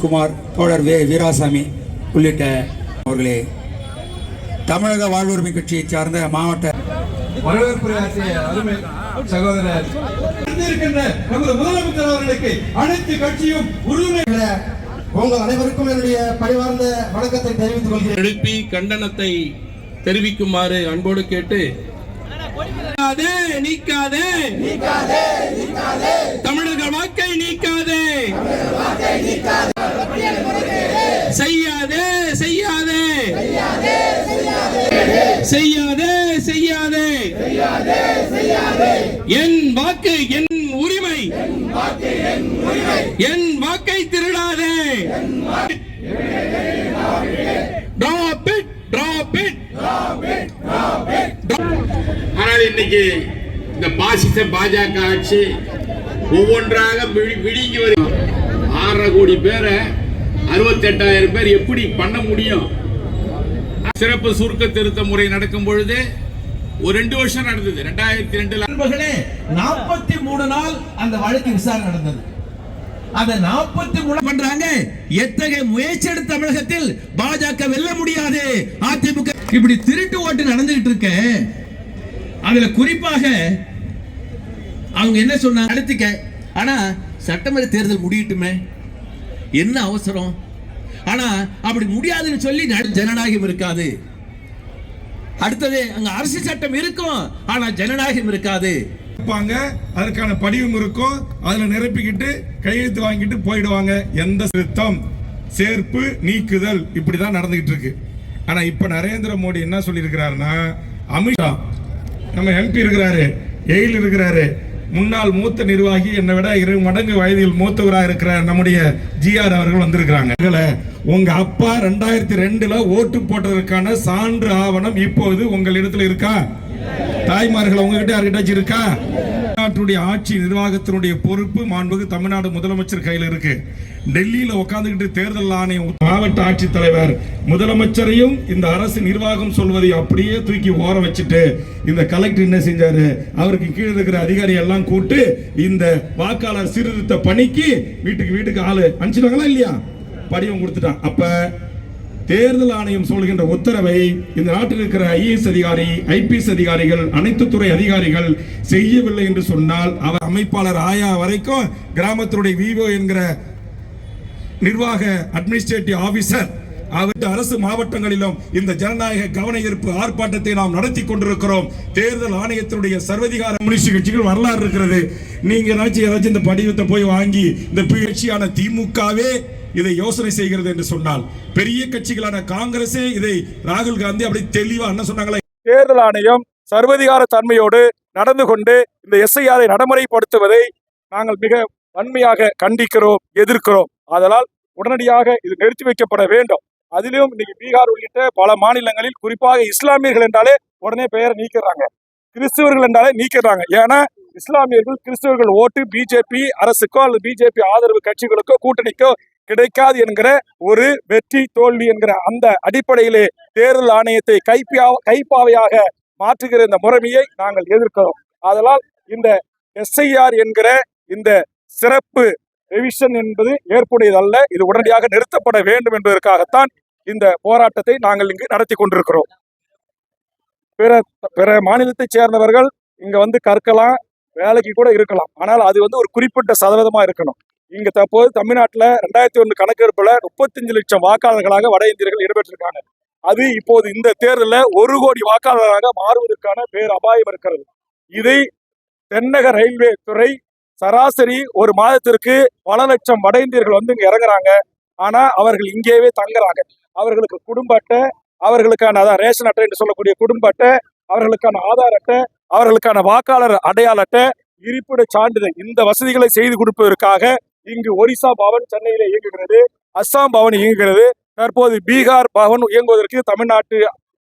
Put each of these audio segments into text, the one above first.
ராஜ்குமார் தோழர் வே வீராசாமி உள்ளிட்ட அவர்களே. தமிழக வாழ்வுரிமை கட்சியைச் சார்ந்த மாவட்ட வரவேற்புரையாற்றிய அருமை சகோதரர் இருக்கின்ற நமது முதலமைச்சர் அவர்களுக்கு அனைத்து கட்சியும் உறுதுணை. உங்கள் அனைவருக்கும் என்னுடைய பணிவார்ந்த வணக்கத்தை தெரிவித்துக் கொள்கிறேன். எழுப்பி கண்டனத்தை தெரிவிக்குமாறு அன்போடு கேட்டு நீக்காதே நீக்காதே. தமிழக வாக்கை நீக்காதே செய்யாதே செய்யாதே செய்யாதே செய்யாதே. என் வாக்கு என் உரிமை. என் வாக்கை திருடாதே. it, drop it. ஆனால் இன்னைக்கு இந்த பாசிச பாஜக ஆட்சி ஒவ்வொன்றாக விழி- விழுங்கி வரும் ஆறரை கோடி பேரை அறுபத்தெட்டாயிரம் பேர் எப்படி பண்ண முடியும்? சிறப்பு சுருக்க திருத்த முறை நடக்கும் பொழுது ஒரு ரெண்டு வருஷம் நடந்தது. ரெண்டாயிரத்தி ரெண்டுல நண்பர்களே நாற்பத்தி மூணு நாள் அந்த வழக்கு விசாரணை நடந்தது. அந்த நாற்பத்தி மூணு பண்றாங்க? எத்தகைய முயற்சி எடுத்த தமிழகத்தில் பாஜக வெல்ல முடியாது? அதிமுக இப்படி திருட்டு ஓட்டு நடந்துகிட்டு இருக்க. அதுல குறிப்பாக அவங்க என்ன சொன்னாங்க? அடுத்துக்க ஆனா சட்டமன்ற தேர்தல் முடியட்டுமே? என்ன அவசரம்? ஆனா அப்படி முடியாதுன்னு சொல்லி ஜனநாயகம் இருக்காது. அடுத்தது அங்க அரசு சட்டம் இருக்கும் ஆனா ஜனநாயகம் இருக்காது. இருப்பாங்க அதற்கான படிவும் இருக்கும் அதுல நிரப்பிக்கிட்டு கையெழுத்து வாங்கிட்டு போயிடுவாங்க. எந்த சித்தம் சேர்ப்பு நீக்குதல் இப்படிதான் நடந்துகிட்டு இருக்கு. ஆனா இப்ப நரேந்திர மோடி என்ன சொல்லியிருக்கிறாருன்னா அமித்ஷா நம்ம எம்பி இருக்கிறாரு எயில் இருக்கிறாரு முன்னாள் மூத்த நிர்வாகி என்னை விட இரு மடங்கு வயதில் மூத்தவராக இருக்கிற நம்முடைய ஜிஆர் அவர்கள் வந்திருக்கிறாங்க. உங்க அப்பா ரெண்டாயிரத்தி ரெண்டுல ஓட்டு போட்டதற்கான சான்று ஆவணம் இப்போது உங்களிடத்துல இருக்கா? தாய்மார்கள் உங்ககிட்ட யார்கிட்ட இருக்கா? தமிழ்நாட்டுடைய ஆட்சி நிர்வாகத்தினுடைய பொறுப்பு மாண்புக்கு தமிழ்நாடு முதலமைச்சர் கையில் இருக்கு. டெல்லியில உட்காந்துக்கிட்டு தேர்தல் ஆணையம் மாவட்ட ஆட்சித்தலைவர் முதலமைச்சரையும் இந்த அரசு நிர்வாகம் சொல்வதை அப்படியே தூக்கி ஓர வச்சுட்டு இந்த கலெக்டர் என்ன செஞ்சாரு? அவருக்கு கீழே இருக்கிற அதிகாரி எல்லாம் கூட்டு இந்த வாக்காளர் சீர்திருத்த பணிக்கு வீட்டுக்கு வீட்டுக்கு ஆளு அனுப்பிச்சிட்டாங்களா இல்லையா? படிவம் கொடுத்துட்டான். அப்ப தேர்தல் ஆணையம் சொல்கின்ற உத்தரவை இந்த நாட்டில் இருக்கிற ஐஏஎஸ் அதிகாரி ஐபிஎஸ் அதிகாரிகள் அனைத்து துறை அதிகாரிகள் செய்யவில்லை என்று சொன்னால் அவர் அமைப்பாளர் ஆயா வரைக்கும் கிராமத்தினுடைய விவோ என்கிற நிர்வாக அட்மினிஸ்ட்ரேட்டிவ் ஆபீசர் அவர் அரசு மாவட்டங்களிலும் இந்த ஜனநாயக கவன ஈர்ப்பு ஆர்ப்பாட்டத்தை நாம் நடத்தி கொண்டிருக்கிறோம். தேர்தல் ஆணையத்தினுடைய சர்வதிகார முனிஷி கட்சிகள் வரலாறு இருக்கிறது. நீங்க ஏதாச்சும் ஏதாச்சும் இந்த படிவத்தை போய் வாங்கி இந்த கட்சியான திமுகவே இதை யோசனை செய்கிறது என்று சொன்னால் பெரிய கட்சிகளான காங்கிரசே இதை ராகுல் காந்தி அப்படி தெளிவா என்ன சொன்னாங்களே? தேர்தல் ஆணையம் சர்வதிகார தன்மையோடு நடந்து கொண்டு இந்த எஸ்ஐஆரை நடைமுறைப்படுத்துவதை நாங்கள் மிக வன்மையாக கண்டிக்கிறோம் எதிர்க்கிறோம். அதனால் உடனடியாக இது நிறுத்தி வைக்கப்பட வேண்டும். அதிலும் இன்னைக்கு பீகார் உள்ளிட்ட பல மாநிலங்களில் குறிப்பாக இஸ்லாமியர்கள் என்றாலே உடனே பெயரை நீக்கிறாங்க கிறிஸ்தவர்கள் என்றாலே நீக்கிறாங்க ஏன்னா இஸ்லாமியர்கள் கிறிஸ்தவர்கள் ஓட்டு பிஜேபி அரசுக்கோ அல்லது பிஜேபி ஆதரவு கட்சிகளுக்கோ கூட்டணிக்கோ கிடைக்காது என்கிற ஒரு வெற்றி தோல்வி என்கிற அந்த அடிப்படையிலே தேர்தல் ஆணையத்தை கைப்பியா கைப்பாவையாக மாற்றுகிற இந்த முறைமையை நாங்கள் எதிர்க்கிறோம். அதனால் இந்த எஸ்ஐஆர் என்கிற இந்த சிறப்பு ரெவிஷன் என்பது ஏற்புடையதல்ல இது உடனடியாக நிறுத்தப்பட வேண்டும் என்பதற்காகத்தான் இந்த போராட்டத்தை நாங்கள் இங்கு நடத்தி கொண்டிருக்கிறோம். பிற பிற மாநிலத்தைச் சேர்ந்தவர்கள் இங்க வந்து கற்கலாம் வேலைக்கு கூட இருக்கலாம். ஆனால் அது வந்து ஒரு குறிப்பிட்ட சதவீதமா இருக்கணும். இங்கு தற்போது தமிழ்நாட்டில் ரெண்டாயிரத்தி ஒன்று கணக்கெடுப்பில் முப்பத்தஞ்சு லட்சம் வாக்காளர்களாக வட இந்தியர்கள் இடம்பெற்றிருக்காங்க. அது இப்போது இந்த தேர்தலில் ஒரு கோடி வாக்காளர்களாக மாறுவதற்கான பேர் அபாயம் இருக்கிறது. இதை தென்னக ரயில்வே துறை சராசரி ஒரு மாதத்திற்கு பல லட்சம் வட இந்தியர்கள் வந்து இங்கே இறங்குறாங்க. ஆனால் அவர்கள் இங்கேயே தங்குறாங்க. அவர்களுக்கு குடும்ப அட்டை அவர்களுக்கான அதான் ரேஷன் அட்டை என்று சொல்லக்கூடிய குடும்ப அட்டை அவர்களுக்கான ஆதார் அட்டை அவர்களுக்கான வாக்காளர் அடையாள அட்டை இருப்பிட சான்றிதழ் இந்த வசதிகளை செய்து கொடுப்பதற்காக இங்கு ஒரிசா பவன் சென்னையில இயங்குகிறது. அஸ்ஸாம் பவன் இயங்குகிறது. தற்போது பீகார் பவன் இயங்குவதற்கு தமிழ்நாட்டு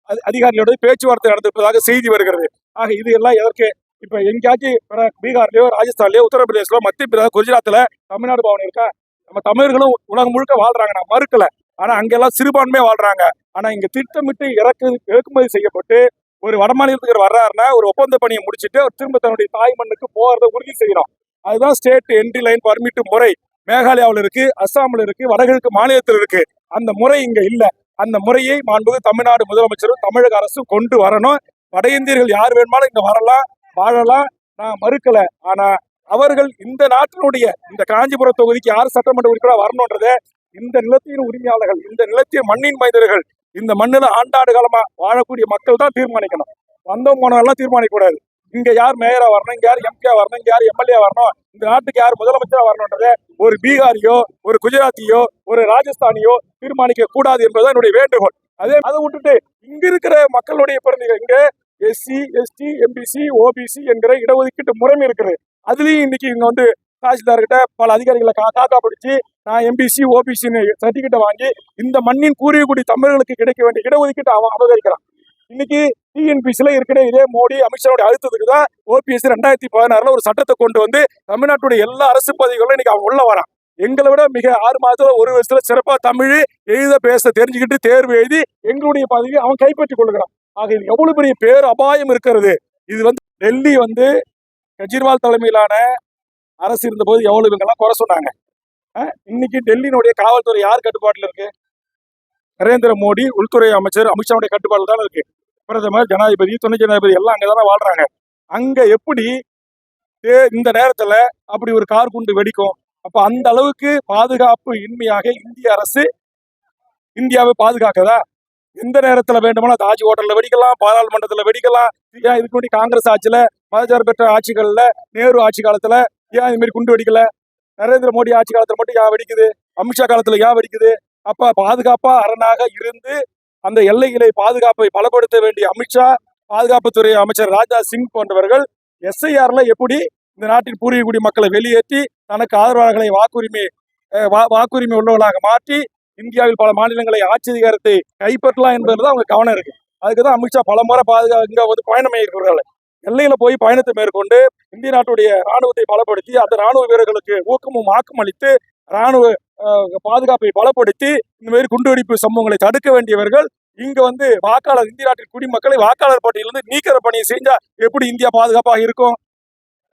அதி- அதிகாரிகளோட பேச்சுவார்த்தை நடந்திருப்பதாக செய்தி வருகிறது. ஆக இது எல்லாம் எதற்கு? இப்ப எங்கேயாச்சும் பீகார்லயோ ராஜஸ்தான்லயோ உத்தரப்பிரதேசலோ மத்திய பிரதேச குஜராத்ல தமிழ்நாடு பவன் இருக்கா? நம்ம தமிழர்களும் உலகம் முழுக்க வாழ்றாங்க. நான் மறுக்கல. ஆனா அங்கெல்லாம் சிறுபான்மையா வாழ்றாங்க. ஆனா இங்க திட்டமிட்டு இறக்கு இறக்குமதி செய்யப்பட்டு ஒரு வடமாநிலத்துக்கு வர்றாருன்னா ஒரு ஒப்பந்த பணியை முடிச்சுட்டு திரும்ப தன்னுடைய தாய் மண்ணுக்கு போறதை உறுதி செய்யறோம் அதுதான் ஸ்டேட் என்ட்ரி லைன் பர்மிட் முறை. மேகாலயாவில் இருக்கு அஸ்ஸாமில் இருக்கு வடகிழக்கு மாநிலத்தில் இருக்கு. அந்த முறை இங்க இல்லை. அந்த முறையை மாண்புமிகு தமிழ்நாடு முதலமைச்சரும் தமிழக அரசும் கொண்டு வரணும். வட இந்தியர்கள் யார் வேணுமாலும் இங்க வரலாம் வாழலாம். நான் மறுக்கல. ஆனா அவர்கள் இந்த நாட்டினுடைய இந்த காஞ்சிபுரம் தொகுதிக்கு யார் சட்டமன்ற உறுப்பினராக வரணுன்றத இந்த நிலத்தின் உரிமையாளர்கள் இந்த நிலத்தின் மண்ணின் மைந்தர்கள் இந்த மண்ணில் ஆண்டாண்டு காலமா வாழக்கூடிய மக்கள் தான் தீர்மானிக்கணும். வந்தவங்க போனவெல்லாம் தீர்மானிக்க கூடாது. இங்க யார் மேயரா வரணும்? இங்க யார் எம்பியா வரணும்? இங்க யார் எம்எல்ஏ வரணும்? இந்த நாட்டுக்கு யார் முதலமைச்சரா வரணுன்றத ஒரு பீகாரியோ ஒரு குஜராத்தியோ ஒரு ராஜஸ்தானியோ தீர்மானிக்க கூடாது என்பதுதான் என்னுடைய வேண்டுகோள். அதே அதை விட்டுட்டு இங்க இருக்கிற மக்களுடைய பிரதிநிதிகள் இங்க எஸ்சி எஸ்டி எம்பிசி ஓபிசி என்கிற இடஒதுக்கீட்டு முறைமை இருக்குது. அதுலயும் இன்னைக்கு இங்க வந்து தாசில்தார்கிட்ட பல அதிகாரிகளை கா- காக்கா பிடிச்சி நான் எம்பிசி ஓபிசின்னு சர்டிஃபிகேட்டை வாங்கி இந்த மண்ணின் கூறியக்கூடிய தமிழர்களுக்கு கிடைக்க வேண்டிய இடஒதுக்கீட்டை அவன் அபகரிக்கிறான் இன்னைக்கு டிஎன்பிசியில் இருக்கிற இதே மோடி அமித்ஷாவுடைய அழுத்தத்துக்கு தான் ஓபிஎஸ் ரெண்டாயிரத்தி பதினாறுல ஒரு சட்டத்தை கொண்டு வந்து தமிழ்நாட்டுடைய எல்லா அரசு பதவிகளும் இன்னைக்கு அவன் உள்ள வரான். எங்களை விட மிக ஆறு மாதத்துல ஒரு வருஷத்துல சிறப்பாக தமிழ் எழுத பேச தெரிஞ்சுக்கிட்டு தேர்வு எழுதி எங்களுடைய பதவியை அவன் கைப்பற்றி கொள்கிறான். ஆக இது எவ்வளவு பெரிய பேர் அபாயம் இருக்கிறது. இது வந்து டெல்லி வந்து கெஜ்ரிவால் தலைமையிலான அரசு இருந்தபோது எவ்வளவு இவங்கெல்லாம் குறை சொன்னாங்க. இன்னைக்கு டெல்லியினுடைய காவல்துறை யார் கட்டுப்பாட்டில் இருக்கு? நரேந்திர மோடி உள்துறை அமைச்சர் அமித்ஷாவுடைய கட்டுப்பாடு தான் இருக்கு. பிரதமர் ஜனாதிபதி துணை ஜனாதிபதி எல்லாம் அங்கே தானே வாழ்றாங்க. அங்கே எப்படி இந்த நேரத்தில் அப்படி ஒரு கார் குண்டு வெடிக்கும்? அப்போ அந்த அளவுக்கு பாதுகாப்பு இன்மையாக இந்திய அரசு இந்தியாவை பாதுகாக்கதா? எந்த நேரத்தில் வேண்டுமோ தாஜ் ஹோட்டல்ல வெடிக்கலாம் பாராளுமன்றத்தில் வெடிக்கலாம். ஏன் இதுக்கு முன்னாடி காங்கிரஸ் ஆட்சியில் மதச்சார் பெற்ற ஆட்சிகளில் நேரு ஆட்சி காலத்தில் ஏன் இதுமாரி மாதிரி குண்டு வெடிக்கல? நரேந்திர மோடி ஆட்சி காலத்தில் மட்டும் ஏன் வெடிக்குது? அமித்ஷா காலத்துல ஏன் வெடிக்குது? அப்ப பாதுகாப்பா அரணாக இருந்து அந்த எல்லைகளை பாதுகாப்பை பலப்படுத்த வேண்டிய அமித்ஷா பாதுகாப்புத்துறை அமைச்சர் ராஜ்நாத் சிங் போன்றவர்கள் எஸ்ஐஆர்ல எப்படி இந்த நாட்டின் பூர்வீகுடி மக்களை வெளியேற்றி தனக்கு ஆதரவாளர்களை வாக்குரிமை வா- வாக்குரிமை உள்ளவர்களாக மாற்றி இந்தியாவில் பல மாநிலங்களை ஆட்சி அதிகாரத்தை கைப்பற்றலாம் என்பதுதான் அவங்க கவனம் இருக்கு. அதுக்கு தான் அமித்ஷா பல முறை பாதுகா இங்க வந்து பயணம் மேற்கொள்கிறார்கள் எல்லையில போய் பயணத்தை மேற்கொண்டு இந்திய நாட்டுடைய ராணுவத்தை பலப்படுத்தி அந்த ராணுவ வீரர்களுக்கு ஊக்கமும் ஆக்கம் அளித்து ராணுவ பாதுகாப்பை பலப்படுத்தி இந்த மாதிரி குண்டுவெடிப்பு சம்பவங்களை தடுக்க வேண்டியவர்கள் இங்க வந்து வாக்காளர் இந்திய நாட்டின் குடிமக்களை வாக்காளர் பட்டியலிருந்து நீக்கிற பணியை செஞ்சா எப்படி இந்தியா பாதுகாப்பாக இருக்கும்?